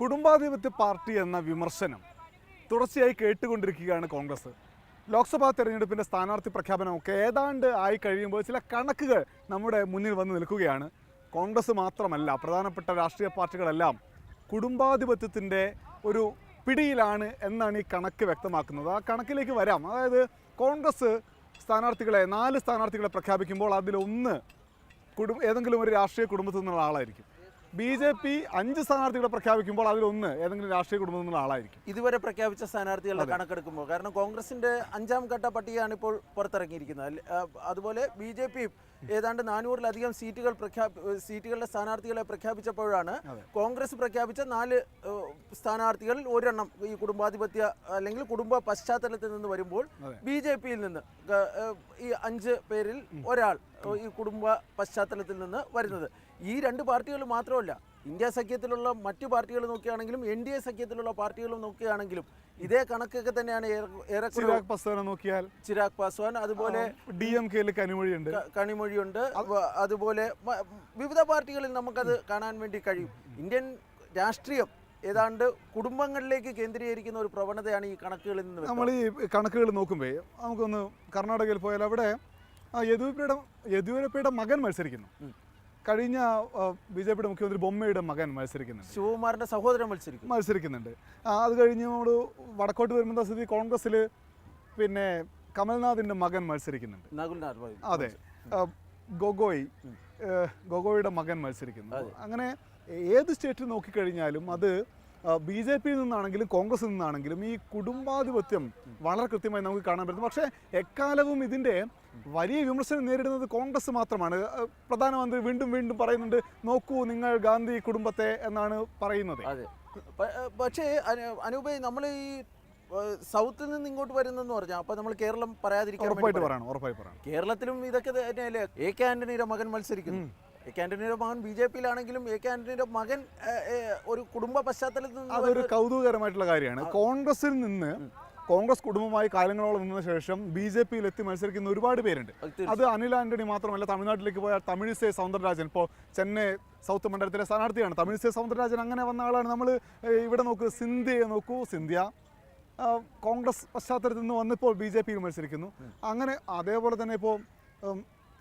കുടുംബാധിപത്യ party എന്ന വിമർശനം തുടർച്ചയായി കേട്ടുകൊണ്ടിരിക്കുകയാണ് കോൺഗ്രസ്. ലോക്സഭാ തെരഞ്ഞെടുപ്പിന്റെ സ്ഥാനാർത്ഥി പ്രഖ്യാപനമൊക്കെ ഏതാണ്ട് ആയി കഴിയുമ്പോൾ ചില കണക്കുകൾ നമ്മുടെ മുന്നിൽ വന്ന് നിൽക്കുകയാണ്. കോൺഗ്രസ് മാത്രമല്ല പ്രധാനപ്പെട്ട രാഷ്ട്രീയ പാർട്ടികളെല്ലാം കുടുംബാധിപത്യത്തിന്റെ ഒരു പിടിയിലാണ് എന്നാണ് ഈ കണക്ക് വ്യക്തമാക്കുന്നത്. ആ കണക്കിലേക്ക് വരാം. അതായത് കോൺഗ്രസ് സ്ഥാനാർത്ഥികളെ നാല് സ്ഥാനാർത്ഥികളെ പ്രഖ്യാപിക്കുമ്പോൾ അതിലൊന്ന് കുടും ഏതെങ്കിലും ഒരു രാഷ്ട്രീയ കുടുംബത്തിൽ നിന്നുള്ള ആളായിരിക്കും. ബി ജെ പി അഞ്ച് സ്ഥാനാർത്ഥികളെ പ്രഖ്യാപിക്കുമ്പോൾ അതിലൊന്ന് ഏതെങ്കിലും രാഷ്ട്രീയ കുടുംബത്തിലുള്ള ആളായിരിക്കും. ഇതുവരെ പ്രഖ്യാപിച്ച സ്ഥാനാർത്ഥികളുടെ കണക്കെടുക്കുമ്പോൾ. കാരണം കോൺഗ്രസിന്റെ അഞ്ചാം ഘട്ട പട്ടികയാണ് ഇപ്പോൾ പുറത്തിറങ്ങിയിരിക്കുന്നത് അതുപോലെ ബി ജെ പി ഏതാണ്ട് നാനൂറിലധികം സീറ്റുകൾ പ്രഖ്യാപി സീറ്റുകളുടെ സ്ഥാനാർത്ഥികളെ പ്രഖ്യാപിച്ചപ്പോഴാണ് കോൺഗ്രസ് പ്രഖ്യാപിച്ച നാല് സ്ഥാനാർത്ഥികളിൽ ഒരെണ്ണം ഈ കുടുംബാധിപത്യ അല്ലെങ്കിൽ കുടുംബ പശ്ചാത്തലത്തിൽ നിന്ന് വരുമ്പോൾ ബി ജെ പിയിൽ നിന്ന് ഈ അഞ്ച് പേരിൽ ഒരാൾ ഈ കുടുംബ പശ്ചാത്തലത്തിൽ നിന്ന് വരുന്നത്. ഈ രണ്ട് പാർട്ടികൾ മാത്രമല്ല ഇന്ത്യ സഖ്യത്തിലുള്ള മറ്റു പാർട്ടികൾ നോക്കുകയാണെങ്കിലും എൻ ഡി എ സഖ്യത്തിലുള്ള പാർട്ടികൾ നോക്കുകയാണെങ്കിലും ഇതേ കണക്കൊക്കെ തന്നെയാണ് ചിരാഗ് പാസ്വാനെ നോക്കിയാൽ ചിരാഗ് പാസ്വാൻ അതുപോലെ ഡി എം കെയിൽ കനിമൊഴിയുണ്ട് കണിമൊഴിയുണ്ട് അതുപോലെ വിവിധ പാർട്ടികളിൽ നമുക്കത് കാണാൻ വേണ്ടി കഴിയും. ഇന്ത്യൻ രാഷ്ട്രീയം ഏതാണ്ട് കുടുംബങ്ങളിലേക്ക് കേന്ദ്രീകരിക്കുന്ന ഒരു പ്രവണതയാണ് ഈ കണക്കുകളിൽ നിന്ന് നമ്മൾ ഈ കണക്കുകൾ നോക്കുമ്പോൾ നമുക്കൊന്ന് കർണാടകയിൽ പോയാൽ അവിടെ യെദ്യൂരപ്പയുടെ യെദ്യൂരപ്പയുടെ മകൻ മത്സരിക്കുന്നു. കഴിഞ്ഞ ബി ജെ പിയുടെ മുഖ്യമന്ത്രി ബൊമ്മയുടെ മകൻ മത്സരിക്കുന്നുണ്ട്. ശിവകുമാറിന്റെ സഹോദരൻ മത്സരിക്കും. മത്സരിക്കുന്നുണ്ട്. അത് കഴിഞ്ഞ് നമ്മൾ വടക്കോട്ട് വരുമ്പോൾ സ്ഥിതി? കോൺഗ്രസ്സിൽ പിന്നെ കമൽനാഥിന്റെ മകൻ മത്സരിക്കുന്നുണ്ട്. അതെ. ഗൊഗോയ് ഗൊഗോയുടെ മകൻ മത്സരിക്കുന്നു. അങ്ങനെ ഏത് സ്റ്റേറ്റ് നോക്കിക്കഴിഞ്ഞാലും അത് ബി ജെ പിയിൽ നിന്നാണെങ്കിലും കോൺഗ്രസിൽ നിന്നാണെങ്കിലും ഈ കുടുംബാധിപത്യം വളരെ കൃത്യമായി നമുക്ക് കാണാൻ പറ്റുന്നു പക്ഷേ എക്കാലവും ഇതിന്റെ വലിയ വിമർശനം നേരിടുന്നത് കോൺഗ്രസ് മാത്രമാണ്. പ്രധാനമന്ത്രി വീണ്ടും വീണ്ടും പറയുന്നുണ്ട് നോക്കൂ നിങ്ങൾ ഗാന്ധി കുടുംബത്തെ എന്നാണ് പറയുന്നത്. പക്ഷേ അനൂപ നമ്മൾ ഈ സൗത്തിൽ നിന്ന് ഇങ്ങോട്ട് വരുന്നെന്ന് പറഞ്ഞാൽ അപ്പൊ നമ്മൾ കേരളം പറയാതിരിക്കാൻ കേരളത്തിലും ഇതൊക്കെ തന്നെയല്ലേ? എ കെ ആന്റണിയുടെ മകൻ മത്സരിക്കുന്നു. എ കെ ആന്റണിയുടെ മകൻ ബി ജെ പിയിലാണെങ്കിലും എ കെ ആന്റണിയുടെ മകൻ ഒരു കുടുംബ പശ്ചാത്തലത്തിൽ നിന്ന് അതൊരു കൗതുകകരമായിട്ടുള്ള കാര്യമാണ്. കോൺഗ്രസിൽ നിന്ന് കോൺഗ്രസ് കുടുംബമായി കാലങ്ങളോളം നിന്ന ശേഷം ബി ജെ പിയിൽ എത്തി മത്സരിക്കുന്ന ഒരുപാട് പേരുണ്ട്. അത് അനിൽ ആന്റണി മാത്രമല്ല തമിഴ്നാട്ടിലേക്ക് പോയ തമിഴിസൈ സൗന്ദരരാജൻ. ഇപ്പോൾ ചെന്നൈ സൗത്ത് മണ്ഡലത്തിലെ സ്ഥാനാർത്ഥിയാണ്. തമിഴിസൈ സൗന്ദരരാജൻ അങ്ങനെ വന്ന ആളാണ് നമ്മൾ ഇവിടെ നോക്കൂ സിന്ധ്യയെ നോക്കൂ. സിന്ധ്യ കോൺഗ്രസ് പശ്ചാത്തലത്തിൽ നിന്ന് വന്നിപ്പോൾ ബി ജെ പിയിൽ മത്സരിക്കുന്നു. അങ്ങനെ അതേപോലെ തന്നെ ഇപ്പോൾ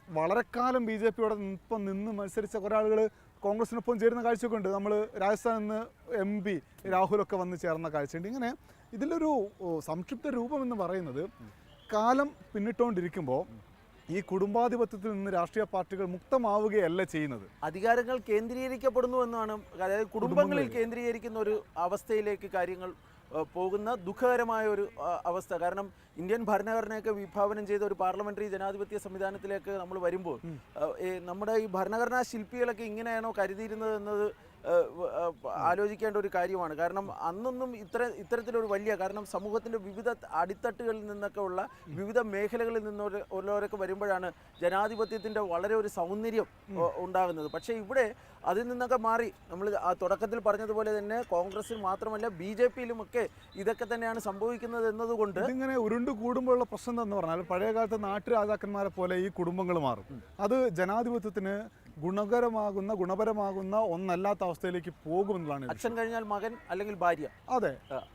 വളരെ കാലം ബി ജെ പിയോടെ ഇപ്പം നിന്ന് മത്സരിച്ച കുറേ ആളുകൾ കോൺഗ്രസിനൊപ്പം ചേരുന്ന കാഴ്ചയൊക്കെ ഉണ്ട്. നമ്മൾ രാജസ്ഥാനിൽ നിന്ന് എം പി രാഹുലൊക്കെ വന്ന് ചേർന്ന കാഴ്ചയുണ്ട്. ഇങ്ങനെ ഇതിലൊരു സംക്ഷിപ്ത രൂപം എന്ന് പറയുന്നത് കാലം പിന്നിട്ടുകൊണ്ടിരിക്കുമ്പോൾ ഈ കുടുംബാധിപത്യത്തിൽ നിന്ന് രാഷ്ട്രീയ പാർട്ടികൾ മുക്തമാവുകയല്ല ചെയ്യുന്നത്. അധികാരങ്ങൾ കേന്ദ്രീകരിക്കപ്പെടുന്നു എന്നാണ് അതായത് കുടുംബങ്ങളിൽ. കേന്ദ്രീകരിക്കുന്ന ഒരു അവസ്ഥയിലേക്ക് കാര്യങ്ങൾ പോകുന്ന ദുഃഖകരമായ ഒരു അവസ്ഥ. കാരണം ഇന്ത്യൻ ഭരണഘടനയൊക്കെ വിഭാവനം ചെയ്ത ഒരു പാർലമെന്ററി ജനാധിപത്യ സംവിധാനത്തിലേക്ക് നമ്മൾ വരുമ്പോൾ നമ്മുടെ ഈ ഭരണഘടനാ ശില്പികളൊക്കെ ഇങ്ങനെയാണോ കരുതിയിരുന്നത് എന്നത് ആലോചിക്കേണ്ട ഒരു കാര്യമാണ്. കാരണം അന്നൊന്നും ഇത്ര ഇത്തരത്തിലൊരു വലിയ കാരണം സമൂഹത്തിന്റെ വിവിധ അടിത്തട്ടുകളിൽ നിന്നൊക്കെ ഉള്ള വിവിധ മേഖലകളിൽ നിന്നൊരു ഉള്ളവരൊക്കെ വരുമ്പോഴാണ് ജനാധിപത്യത്തിന്റെ വളരെ ഒരു സൗന്ദര്യം ഉണ്ടാകുന്നത്. പക്ഷേ ഇവിടെ അതിൽ നിന്നൊക്കെ മാറി നമ്മൾ ആ തുടക്കത്തിൽ പറഞ്ഞതുപോലെ തന്നെ കോൺഗ്രസിൽ മാത്രമല്ല ബി ജെ പിയിലുമൊക്കെ ഇതൊക്കെ തന്നെയാണ് സംഭവിക്കുന്നത് എന്നതുകൊണ്ട് ഇങ്ങനെ ഉരുണ്ട് കൂടുമ്പോഴുള്ള പ്രശ്നം എന്ന് പറഞ്ഞാൽ പഴയ കാലത്തെ നാട്ടുരാജാക്കന്മാരെ പോലെ ഈ കുടുംബങ്ങൾ മാറും. അത് ജനാധിപത്യത്തിന് ഗുണകരമാകുന്ന ഗുണപരമാകുന്ന ഒന്നല്ലാത്ത അവസ്ഥയിലേക്ക് പോകുമെന്നുള്ളതാണ്. അച്ഛൻ കഴിഞ്ഞാൽ മകൻ അല്ലെങ്കിൽ ഭാര്യ? അതെ.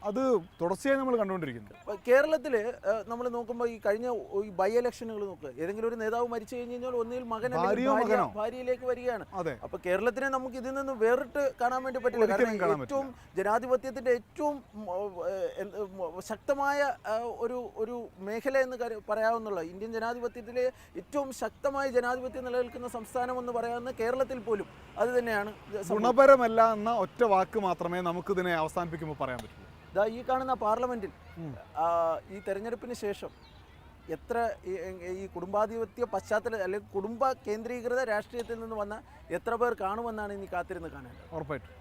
അത് തുടർച്ചയായി നമ്മൾ കണ്ടുകൊണ്ടിരിക്കുന്നത് കേരളത്തിൽ നമ്മൾ നോക്കുമ്പോൾ ഈ കഴിഞ്ഞ ഈ ബൈ ഇലക്ഷനുകൾ നോക്കുക ഏതെങ്കിലും ഒരു നേതാവ് മരിച്ചു കഴിഞ്ഞു കഴിഞ്ഞാൽ ഒന്നിൽ മകൻ ഭാര്യയിലേക്ക് വരികയാണ്. അതെ. അപ്പൊ കേരളത്തിനെ നമുക്ക് ഇതിൽ നിന്ന് വേറിട്ട് കാണാൻ വേണ്ടി പറ്റില്ല. കാരണം ഏറ്റവും ജനാധിപത്യത്തിന്റെ ഏറ്റവും ശക്തമായ ഒരു ഒരു മേഖല എന്ന് പറയാവുന്നുള്ള ഇന്ത്യൻ ജനാധിപത്യത്തിലെ ഏറ്റവും ശക്തമായ ജനാധിപത്യം നിലനിൽക്കുന്ന സംസ്ഥാനം എന്ന് പറയാവുന്ന കേരളത്തിൽ പോലും അത് തന്നെയാണ് ഗുണപരമല്ല എന്ന ഒറ്റ വാക്ക് മാത്രമേ നമുക്ക് ഇതിനെ അവസാനിപ്പിക്കുമ്പോൾ പറയാൻ പറ്റുള്ളൂ ഇതാ ഈ കാണുന്ന പാർലമെന്റിൽ ഈ തെരഞ്ഞെടുപ്പിന് ശേഷം എത്ര ഈ- ഈ കുടുംബാധിപത്യ പശ്ചാത്തല അല്ലെങ്കിൽ കുടുംബ കേന്ദ്രീകൃത രാഷ്ട്രീയത്തിൽ നിന്ന് വന്ന എത്ര പേർ കാണുമെന്നാണ് ഇനി കാത്തിരുന്ന് കാണേണ്ടത്. ഉറപ്പായിട്ടും.